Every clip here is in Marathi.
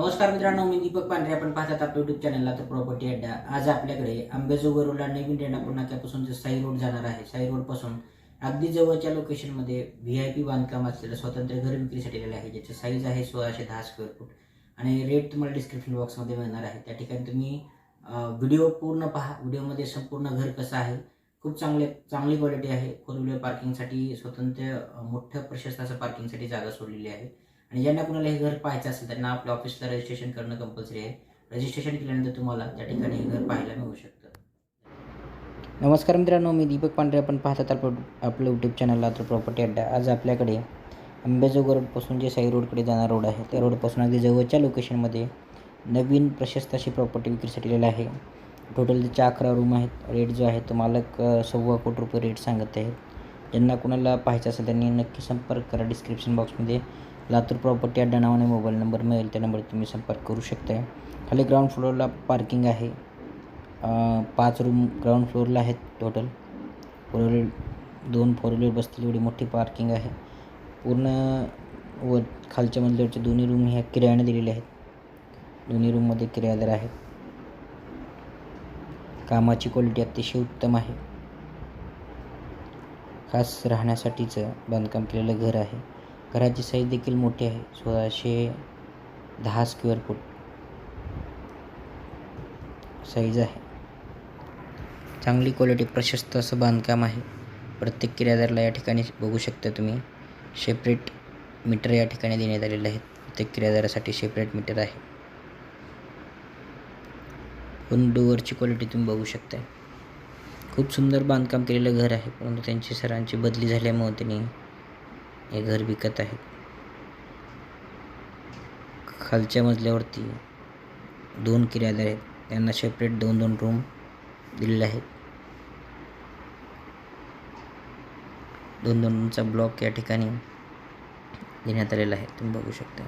नमस्कार मित्रांनो मी दीपक पांढरे. आपण पाहतात आपल्या युट्यूब चॅनलला तर प्रॉपर्टी अड्डा आज आपल्याकडे आंबेजोगाईला नवीन रेणापूर नाक्यापासून जे साई रोड जाणार आहे साई रोडपासून अगदी जवळच्या लोकेशनमध्ये व्ही आय पी बांधकाम असलेलं स्वतंत्र घर विक्रीसाठी आलेलं आहे ज्याचं साईज आहे सोळाशे दहा स्क्वेअर फूट आणि रेट तुम्हाला डिस्क्रिप्शन बॉक्समध्ये मिळणार आहे. त्या ठिकाणी तुम्ही व्हिडिओ पूर्ण पहा. व्हिडिओमध्ये संपूर्ण घर कसं आहे खूप चांगले चांगली क्वालिटी आहे. फोर व्हीलर पार्किंगसाठी स्वतंत्र मोठ्या प्रशस्त असं पार्किंगसाठी जागा सोडलेली आहे. आणि ज्यांना कुणाला हे घर पाहायचं असेल त्यांना आपल्या ऑफिसला रजिस्ट्रेशन करणं कंपल्सरी आहे. रजिस्ट्रेशन केल्यानंतर तुम्हाला त्या ठिकाणी हे घर पाहायला मिळू शकतं. नमस्कार मित्रांनो मी दीपक पांढरे. आपण पाहतात आपलं आपलं यूट्यूब चॅनलला तर प्रॉपर्टी अड्डा. आज आपल्याकडे अंबेजोगाई रोडपासून जे साई रोडकडे जाणार रोड आहे त्या रोडपासून अगदी जवळच्या लोकेशनमध्ये नवीन प्रशस्त अशी प्रॉपर्टी विक्रीसाठी आलेली आहे. टोटल त्याच्या अकरा रूम आहेत रेट जो आहे तो मालक सव्वा कोटी रुपये रेट सांगत आहेत. ज्यांना कुणाला पाहायचं असेल त्यांनी नक्की संपर्क करा डिस्क्रिप्शन बॉक्समध्ये लातूर प्रॉपर्टी अड्डा नावाने मोबाईल नंबर मिळेल त्या नंबर तुम्ही संपर्क करू शकता खाली ग्राउंड फ्लोअरला पार्किंग आहे. पाच रूम ग्राउंड फ्लोअरला आहेत टोटल फोर व्हीलर दोन फोर व्हीलर बसतील एवढी मोठी पार्किंग आहे. पूर्ण व खालच्या मजल्यावरचे दोन्ही रूम ह्या किरायाने दिलेले आहेत. दोन्ही रूममध्ये किरायादार आहेत. कामाची क्वालिटी अतिशय उत्तम आहे. खास राहण्यासाठीचं बांधकाम केलेलं घर आहे. घराची साईज देखील मोठी आहे. सोळाशे दहा स्क्वेअर फूट साईज आहे. चांगली क्वालिटी प्रशस्त असं बांधकाम आहे. प्रत्येक किरायादाराला या ठिकाणी बघू शकता तुम्ही. सेपरेट मीटर या ठिकाणी देण्यात आलेले आहेत. प्रत्येक किरायदारासाठी सेपरेट मीटर आहे. पण डोअरची क्वालिटी तुम्ही बघू शकता खूप सुंदर बांधकाम केलेलं घर आहे. परंतु त्यांची सरांची बदली झाल्यामुळे त्यांनी हे घर विकत आहेत खालच्या मजल्यावरती दोन किरायदार आहेत. त्यांना सेपरेट दोन दोन रूम दिलेले आहेत. दोन दोन रूमचा ब्लॉक या ठिकाणी देण्यात आलेला आहे. तुम्ही बघू शकता.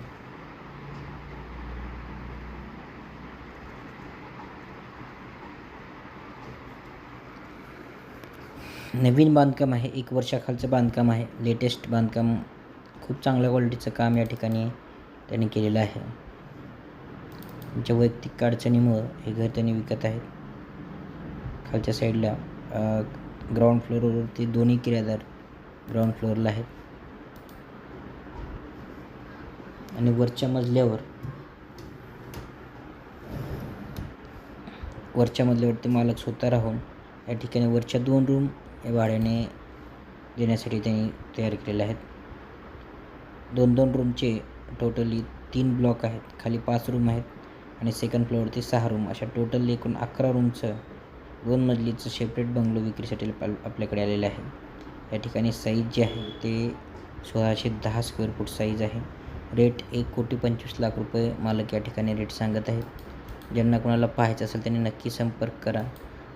नवीन बांधकाम आहे एक वर्षाखालचं बांधकाम आहे. लेटेस्ट बांधकाम खूप चांगल्या क्वालिटीचं काम या ठिकाणी त्यांनी केलेलं आहे. त्यांच्या वैयक्तिक अडचणीमुळं हे घर त्यांनी विकत आहेत. खालच्या साईडला ग्राउंड फ्लोअरवरती दोन्ही किरायदार ग्राउंड फ्लोअरला आहेत. आणि वरच्या मजल्यावर वरच्या मजल्यावरती मालक स्वतः राहून या ठिकाणी वरच्या दोन रूम भाड्याने देण्यासाठी त्यांनी तयार केलेले आहेत. दोन दोन रूमचे टोटली तीन ब्लॉक आहेत. खाली पाच रूम आहेत आणि सेकंड फ्लोअरवरती सहा रूम अशा टोटल एकूण अकरा रूमचं दोन मजलीचं सेपरेट बंगलो विक्रीसाठी आपल्याकडे आलेलं आहे. या ठिकाणी साईज जे आहे ते सोळाशे दहा स्क्वेअर फूट साईज आहे. रेट एक कोटी पंचवीस लाख रुपये मालक या ठिकाणी रेट सांगत आहेत. ज्यांना कोणाला पाहायचं असेल त्यांनी नक्की संपर्क करा.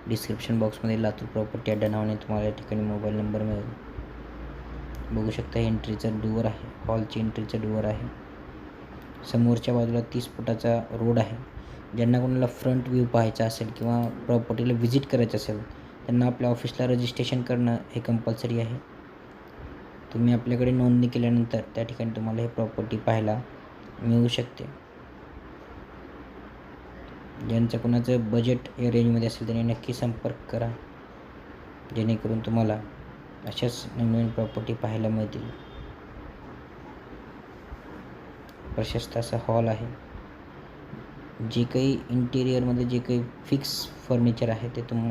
डिस्क्रिप्शन बॉक्समध्ये लातूर प्रॉपर्टी अड्डा नावाने तुम्हाला या ठिकाणी मोबाईल नंबर मिळेल. बघू शकता एंट्रीचं डोअर आहे. हॉलची एंट्रीचं डोअर आहे. समोरच्या बाजूला तीस फुटाचा रोड आहे. ज्यांना कोणाला फ्रंट व्ह्यू पाहायचा असेल किंवा प्रॉपर्टीला व्हिजिट करायचं असेल त्यांना आपल्या ऑफिसला रजिस्ट्रेशन करणं हे कंपल्सरी आहे. तुम्ही आपल्याकडे नोंदणी केल्यानंतर त्या ठिकाणी तुम्हाला हे प्रॉपर्टी पाहायला मिळू शकते. ज्यांचं कोणाचं बजेट या रेंजमध्ये असेल त्यांनी नक्की संपर्क करा. जेणेकरून तुम्हाला अशाच नवीन प्रॉपर्टी पाहायला मिळतील. प्रशस्त असा हॉल आहे. जे काही इंटिरियरमध्ये जे काही फिक्स फर्निचर आहे ते तुम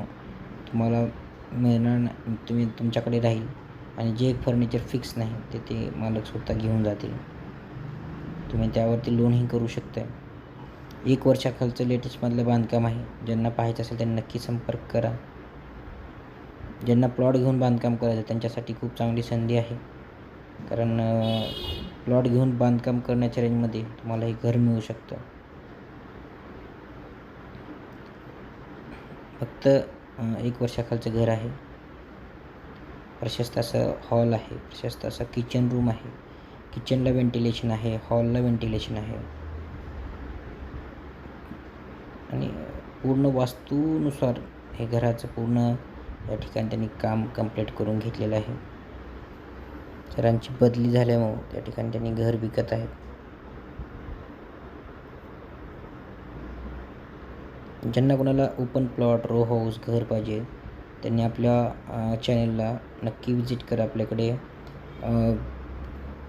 तुम्हाला मिळणार तुम्ही तुमच्याकडे राहील. आणि जे फर्निचर फिक्स नाही ते ते मालक स्वतः घेऊन जातील. तुम्ही त्यावरती लोनही करू शकता एक वर्षाखालचं लेटेस्टमधलं बांधकाम आहे. ज्यांना पाहायचं असेल त्यांनी नक्की संपर्क करा. ज्यांना प्लॉट घेऊन बांधकाम करायचं त्यांच्यासाठी खूप चांगली संधी आहे. कारण प्लॉट घेऊन बांधकाम करण्याच्या रेंजमध्ये तुम्हाला हे घर मिळू शकतं. फक्त एक वर्षाखालचं घर आहे. प्रशस्त असं हॉल आहे. प्रशस्त असं किचन रूम आहे. किचनला व्हेंटिलेशन आहे. हॉलला व्हेंटिलेशन आहे आणि पूर्ण वास्तूनुसार हे घराचं पूर्ण या ठिकाणी त्यांनी काम कंप्लीट करून घेतलेलं आहे. सरांची बदली झाल्यामुळं त्या ठिकाणी त्यांनी घर विकत आहेत. ज्यांना कोणाला ओपन प्लॉट रो हाऊस घर पाहिजे त्यांनी आपल्या चॅनेलला नक्की विजिट करा आपल्याकडे. अति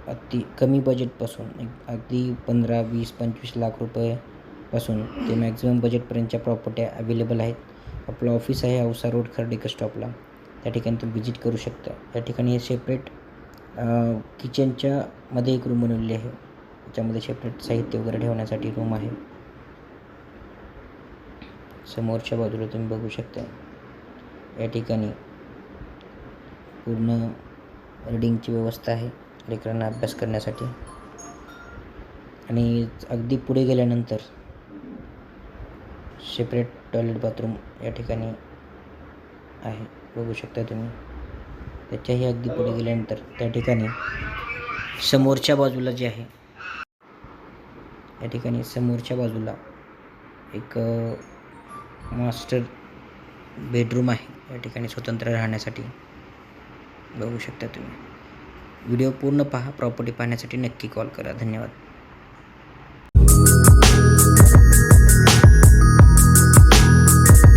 अगदी कमी बजेटपासून एक अगदी पंधरा वीस पंचवीस लाख रुपये पासून ते मॅक्झिमम बजेटपर्यंतच्या प्रॉपर्ट्या अवेलेबल आहेत. आपलं ऑफिस आहे औसा रोड खर्डेकर स्टॉपला त्या ठिकाणी तुम्ही विजिट करू शकता. या ठिकाणी हे सेपरेट किचनच्या मध्ये एक रूम बनवलेली आहे. त्याच्यामध्ये सेपरेट साहित्य वगैरे ठेवण्यासाठी रूम आहे. समोरच्या बाजूला तुम्ही बघू शकता. या ठिकाणी पूर्ण रिडिंगची व्यवस्था आहे. लेकरांना अभ्यास करण्यासाठी. आणि अगदी पुढे गेल्यानंतर सेपरेट टॉयलेट बाथरूम या ठिकाणी आहे. बघू शकता तुम्ही. त्याच्याही अगदी पुढे गेल्यानंतर त्या ठिकाणी समोरच्या बाजूला जे आहे या ठिकाणी समोरच्या बाजूला एक मास्टर बेडरूम आहे. या ठिकाणी स्वतंत्र राहण्यासाठी बघू शकता तुम्ही. व्हिडिओ पूर्ण पहा प्रॉपर्टी पाहण्यासाठी नक्की कॉल करा. धन्यवाद.